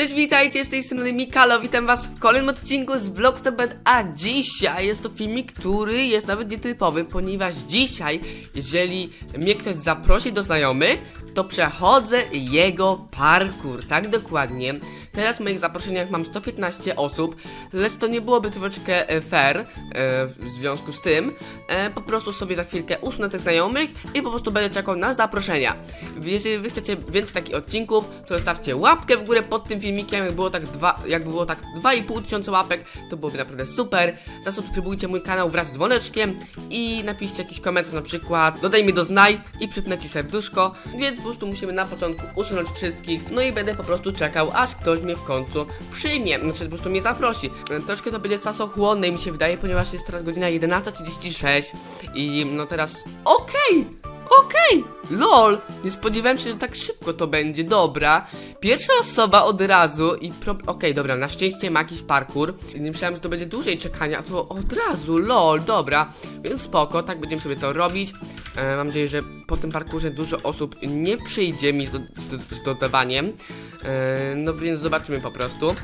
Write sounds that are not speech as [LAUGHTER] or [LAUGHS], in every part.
Cześć, witajcie, z tej strony Mikalo, witam was w kolejnym odcinku z Vlogstoped, a dzisiaj jest to filmik, który jest nawet nietypowy, ponieważ dzisiaj, jeżeli mnie ktoś zaprosi do znajomych, to przechodzę jego parkour, tak dokładnie. Teraz w moich zaproszeniach mam 115 osób, lecz to nie byłoby troszeczkę e, fair e, w związku z tym. E, po prostu sobie za chwilkę usunę tych znajomych i po prostu będę czekał na zaproszenia. Jeżeli wy chcecie więcej takich odcinków, to zostawcie łapkę w górę pod tym filmikiem, jak było tak dwa, jak było tak 2,5 tysiąca łapek, to byłoby naprawdę super. Zasubskrybujcie mój kanał wraz z dzwoneczkiem i napiszcie jakiś komentarz na przykład, dodaj mi do znaj i przypnę ci serduszko, więc po prostu musimy na początku usunąć wszystkich, no i będę po prostu czekał, aż ktoś mnie w końcu przyjmie, znaczy po prostu mnie zaprosi. E, Troszkę to będzie czasochłonne mi się wydaje, ponieważ jest teraz godzina 11.36 i no teraz, okej! Okej, lol, nie spodziewałem się, że tak szybko to będzie, dobra. Pierwsza osoba od razu i pro... Okej, dobra, na szczęście ma jakiś parkour. Nie myślałem, że to będzie dłużej czekania, a to od razu, lol, dobra. Więc spoko, tak będziemy sobie to robić. E, mam nadzieję, że po tym parkurze dużo osób nie przyjdzie mi z, do, z, z dodawaniem. E, no więc zobaczymy po prostu.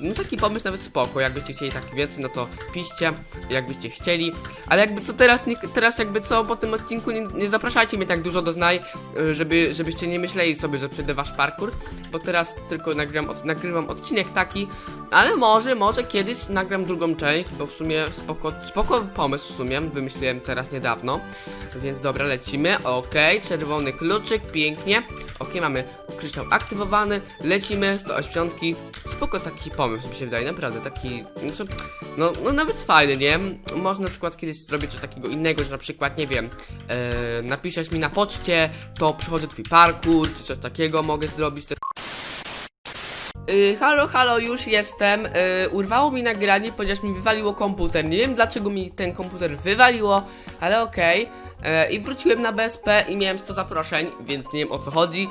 No taki pomysł nawet spoko, jakbyście chcieli tak więcej, no to piszcie, jakbyście chcieli. Ale jakby co teraz, nie, teraz jakby co po tym odcinku nie, nie zapraszajcie mnie tak dużo do znaj, y, żeby, żebyście nie myśleli sobie, że przejdę wasz parkour, bo teraz tylko nagram, od, nagrywam odcinek taki, ale może, może kiedyś nagram drugą część, bo w sumie spoko, spoko pomysł w sumie, wymyśliłem teraz niedawno. Więc dobra, lecimy, okej, czerwony kluczyk, pięknie. Okej, mamy kryształ aktywowany, lecimy, 180, spoko taki pomysł mi się wydaje, naprawdę taki, co- no, no nawet fajny, nie? Może na przykład kiedyś zrobić coś takiego innego, że na przykład, nie wiem, e, napiszesz mi na poczcie, to przychodzę twój parkour, czy coś takiego mogę zrobić, to Y, halo, halo, już jestem. Y, urwało mi nagranie, ponieważ mi wywaliło komputer. Nie wiem dlaczego mi ten komputer wywaliło, ale okej. Y, I wróciłem na BSP i miałem 100 zaproszeń, więc nie wiem o co chodzi.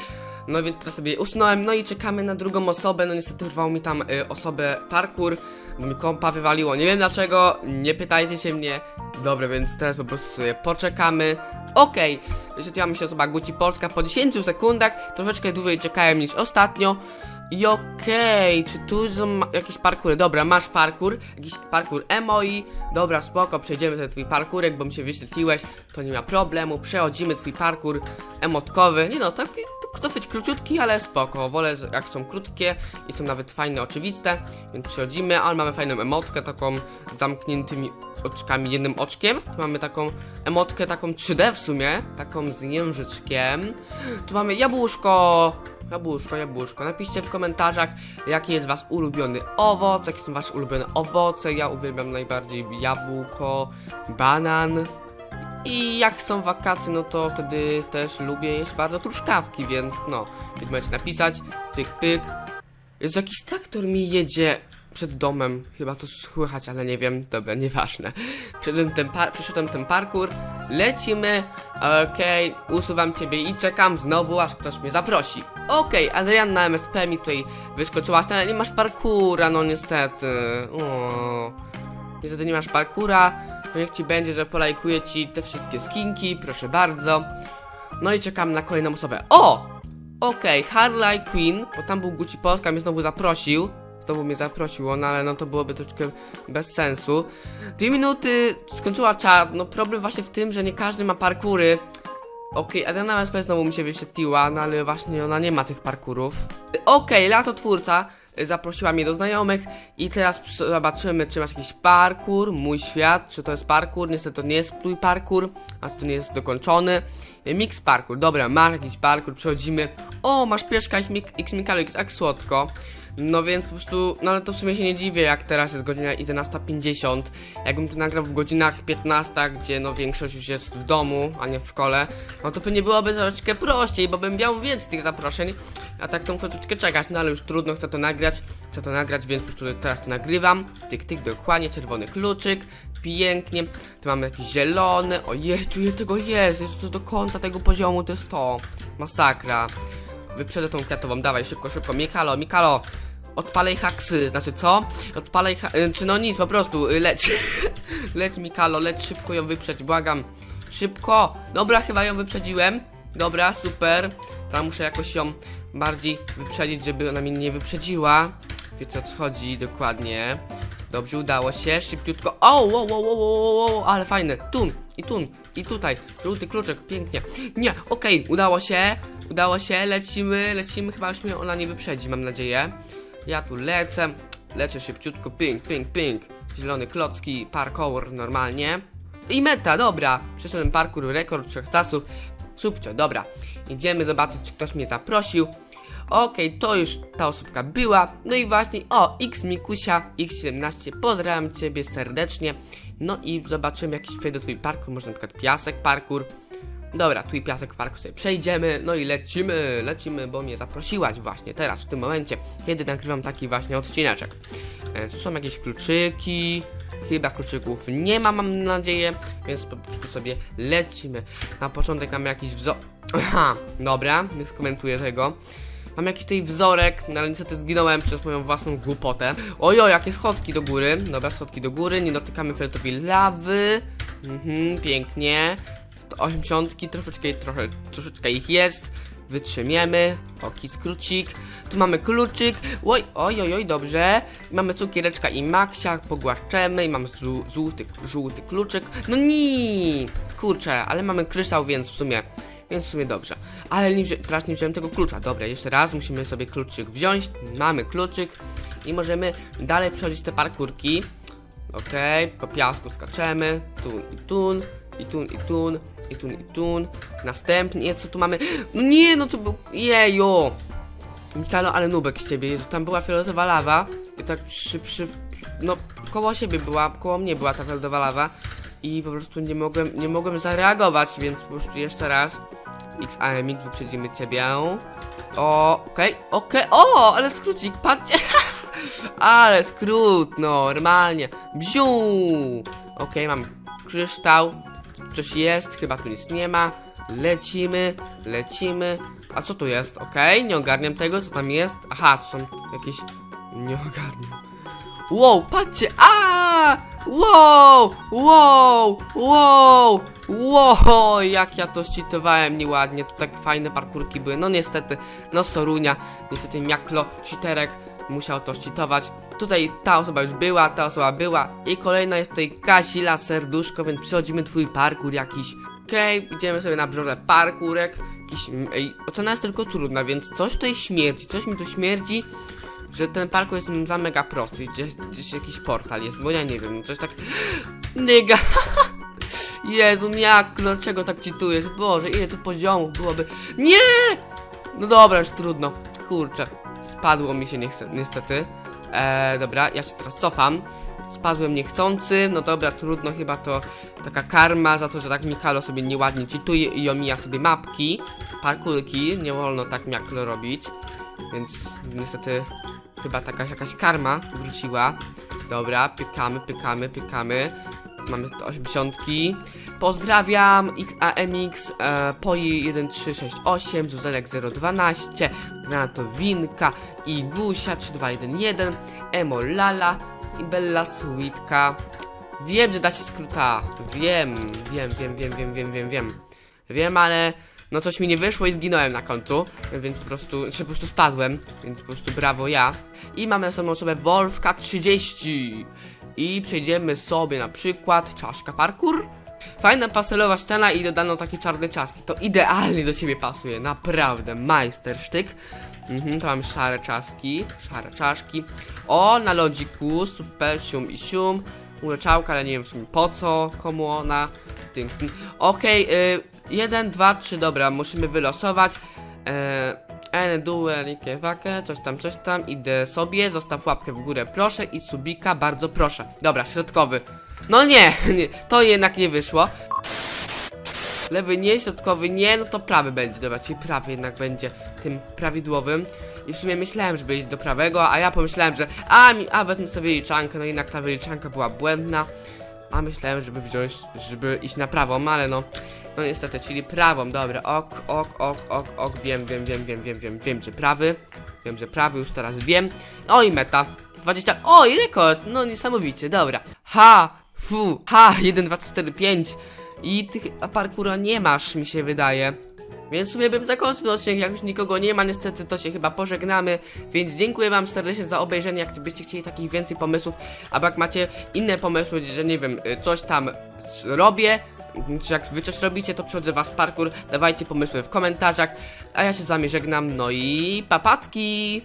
No więc teraz sobie usunąłem, no i czekamy na drugą osobę. No niestety urwało mi tam y, osobę parkour, bo mi kompa wywaliło. Nie wiem dlaczego, nie pytajcie się mnie. Dobra, więc teraz po prostu sobie poczekamy. Okej, okay. się osoba Guci Polska po 10 sekundach, troszeczkę dłużej czekałem niż ostatnio. I okej, czy tu są jakieś parkury? Dobra, masz parkur, jakiś parkur emoi. Dobra, spoko, przejdziemy sobie twój parkurek, bo mi się wyświetliłeś, to nie ma problemu. Przechodzimy twój parkur emotkowy. Nie no, taki dosyć króciutki, ale spoko. Wolę, jak są krótkie i są nawet fajne, oczywiste. Więc przechodzimy, ale mamy fajną emotkę, taką z zamkniętymi oczkami, jednym oczkiem. Tu mamy taką emotkę, taką 3D w sumie, taką z jężyczkiem. Tu mamy jabłuszko. Jabłuszko, jabłuszko. Napiszcie w komentarzach, jaki jest wasz ulubiony owoc, jakie są wasze ulubione owoce. Ja uwielbiam najbardziej jabłko, banan. I jak są wakacje, no to wtedy też lubię jeść bardzo truskawki, więc no, więc napisać, pyk, pyk. Jest jakiś traktor mi jedzie przed domem, chyba to słychać, ale nie wiem, dobra, nieważne. Przeszedłem ten, par przeszedłem ten parkour, lecimy, okej, usuwam ciebie i czekam znowu, aż ktoś mnie zaprosi. Okej, Adrian na MSP mi tutaj wyskoczyłaś, ale nie masz parkura, no niestety. O. Niestety nie masz parkura, niech ci będzie, że polajkuję ci te wszystkie skinki, proszę bardzo. No i czekam na kolejną osobę. O! Okej, Harley Quinn, bo tam był Gucci Polska, mnie znowu zaprosił. Znowu mnie zaprosił on, ale no to byłoby troszeczkę bez sensu. Dwie minuty, skończyła czat, no problem właśnie w tym, że nie każdy ma parkury. Okej, Adriana MSP znowu mi się wyświetliła, no ale właśnie ona nie ma tych parkurów. Okej, latotwórca y, zaprosiła mnie do znajomych i teraz zobaczymy, czy masz jakiś parkour, mój świat, czy to jest parkour, niestety to nie jest twój parkour, a to nie jest dokończony. Mix parkour, dobra, masz jakiś parkour, przechodzimy. O, masz pieszka X Mikalo X, jak słodko. No więc po prostu, no ale to w sumie się nie dziwię, jak teraz jest godzina 11.50. Jakbym to nagrał w godzinach 15, gdzie no większość już jest w domu, a nie w szkole, no to pewnie byłoby troszeczkę prościej, bo bym miał więcej tych zaproszeń, a tak to muszę troszeczkę czekać, no ale już trudno, chcę to nagrać, chcę to nagrać, więc po prostu teraz to nagrywam. Tyk, tyk, dokładnie, czerwony kluczyk, pięknie. Tu mamy jakiś zielony, ojej, ile tego jest, jest to do końca tego poziomu, to jest to. Masakra. Wyprzedzę tą kwiatową, dawaj, szybko, szybko, Mikalo, Mikalo. Odpalej haksy, znaczy co? Odpalej ha y, czy no nic, po prostu, y, leć. [LAUGHS] leć Mikalo, leć szybko ją wyprzedź, błagam. Szybko! Dobra, chyba ją wyprzedziłem. Dobra, super. Teraz muszę jakoś ją bardziej wyprzedzić, żeby ona mnie nie wyprzedziła. Wiecie o co chodzi dokładnie. Dobrze, udało się, szybciutko. O, wow, wow, wow, wow, wow, ale fajne. Tu, i tu, i tutaj. Żółty kluczek, pięknie. Nie, okej, udało się, udało się, lecimy, lecimy. Chyba już mnie ona nie wyprzedzi, mam nadzieję. Ja tu lecę, lecę szybciutko, ping, ping, ping. Zielony klocki, parkour normalnie. I meta, dobra. Przeszedłem parkour, rekord trzech czasów. Subcio, dobra. Idziemy zobaczyć, czy ktoś mnie zaprosił. Okej, to już ta osóbka była. No i właśnie, o, X Mikusia, X17, pozdrawiam Ciebie serdecznie. No i zobaczymy jakiś do Twój parkour, może na przykład piasek parkour. Dobra, tu i piasek parku sobie przejdziemy, no i lecimy, lecimy, bo mnie zaprosiłaś właśnie teraz, w tym momencie, kiedy nagrywam taki właśnie odcineczek. E, Tu są jakieś kluczyki, chyba kluczyków nie ma, mam nadzieję, więc po prostu sobie lecimy. Na początek mamy jakiś wzór... [LAUGHS] Aha, dobra, nie skomentuję tego. Mam jakiś tutaj wzorek, no ale niestety zginąłem przez moją własną głupotę. Ojo, jakie schodki do góry. Dobra, schodki do góry, nie dotykamy fioletowej lawy. Mhm, pięknie. 80, troszeczkę, trochę, troszeczkę ich jest. Wytrzymiemy. Oki skrócik. Tu mamy kluczyk. Oj, oj, oj, oj, dobrze. Mamy cukiereczka i maksia. Pogłaszczemy. I mamy żół- żółty, żółty kluczyk. No nie! Kurczę, ale mamy kryształ, więc w sumie. Więc w sumie dobrze. Ale nie, teraz nie wziąłem tego klucza. Dobra, jeszcze raz musimy sobie kluczyk wziąć. Mamy kluczyk. I możemy dalej przechodzić te parkurki. Okej, po piasku skaczemy. Tun i tun. I tun i tun. I tun i tun. Następnie, co tu mamy? No nie, no to był. Jejo! Mikalo, ale nubek z ciebie. Jezu, tam była fioletowa lawa. I tak przy, przy, no, koło siebie była, koło mnie była ta fioletowa lawa. I po prostu nie mogłem, nie mogłem zareagować, więc po prostu jeszcze raz. XAMX, wyprzedzimy ciebie. O, okej, okej, o, ale skrócik, patrzcie. [LAUGHS] ale skrót, normalnie. Bziu! Okej, mam kryształ. Coś jest, chyba tu nic nie ma. Lecimy, lecimy. A co tu jest? Okej, nie ogarniam tego, co tam jest. Aha, to są jakieś... Nie ogarniam. Wow, patrzcie! A! Wow! Wow! Wow! Wow! Jak ja to cheatowałem nieładnie. Tu tak fajne parkurki były. No niestety, no Sorunia, niestety Miaklo, cheaterek musiał to cheatować. Tutaj ta osoba już była, ta osoba była i kolejna jest tutaj Kasila Serduszko, więc przechodzimy twój parkur jakiś. Okej, idziemy sobie na brzozę parkurek. Jakiś, mm, ej, ocena jest tylko trudna, więc coś tutaj śmierdzi, coś mi tu śmierdzi że ten parkour jest za mega prosty i gdzieś, gdzieś jakiś portal jest, bo ja nie wiem, coś tak... [GASPS] Nyga! [LAUGHS] Jezu, jak, dlaczego tak czytujesz? Boże, ile tu poziomów byłoby... Nie! No dobra, już trudno. Kurczę, spadło mi się niestety. Eee, dobra, ja się teraz cofam. Spadłem niechcący, no dobra, trudno, chyba to taka karma za to, że tak Mikalo sobie nieładnie czytuje i omija sobie mapki, parkurki, nie wolno tak Mikalo robić, więc niestety chyba taka jakaś karma wróciła. Dobra, pykamy, pykamy, pykamy. Mamy 80. Pozdrawiam XAMX, e, Poi1368, Zuzelek 012, Granatowinka, Igusia 3211, Emo Lala i Bella Sweetka. Wiem, że da się skróta. Wiem, wiem, wiem, wiem, wiem, wiem, wiem, wiem. Wiem, ale no coś mi nie wyszło i zginąłem na końcu, więc po prostu, czy po prostu spadłem, więc po prostu brawo ja. I mamy na samą osobę Wolfka 30. I przejdziemy sobie na przykład czaszka parkour. Fajna pastelowa ściana i dodano takie czarne czaski. To idealnie do siebie pasuje, naprawdę. Majstersztyk. Mhm, to mam szare czaski, szare czaszki. O, na lodziku, super, sium i sium. Uleczałka, ale nie wiem w sumie po co, komu ona. Okej, y, jeden, dwa, trzy, dobra, musimy wylosować. E, N, duel, wakę, coś tam, coś tam, idę sobie, zostaw łapkę w górę, proszę i subika, bardzo proszę. Dobra, środkowy. No nie, [LAUGHS] nie, to jednak nie wyszło. Lewy nie, środkowy nie, no to prawy będzie, dobra, czyli prawy jednak będzie tym prawidłowym. I w sumie myślałem, żeby iść do prawego, a ja pomyślałem, że a, mi, a wezmę sobie liczankę, no jednak ta wyliczanka była błędna. A myślałem, żeby wziąć, żeby iść na prawą, ale no, no niestety, czyli prawą, dobra, ok, ok, ok, ok, ok, wiem, wiem, wiem, wiem, wiem, wiem, wiem, że prawy, wiem, że prawy, już teraz wiem. No i meta, 20, oj, rekord, no niesamowicie, dobra. Ha, fu, ha, 1, 2, 4, 5 i tych parkura nie masz, mi się wydaje. Więc w sumie bym zakończył odcinek, jak już nikogo nie ma, niestety to się chyba pożegnamy, więc dziękuję wam serdecznie za obejrzenie, jak byście chcieli takich więcej pomysłów, albo jak macie inne pomysły, że nie wiem, y, coś tam robię, czy jak wy coś robicie, to przychodzę was parkour, dawajcie pomysły w komentarzach, a ja się z wami żegnam, no i papatki!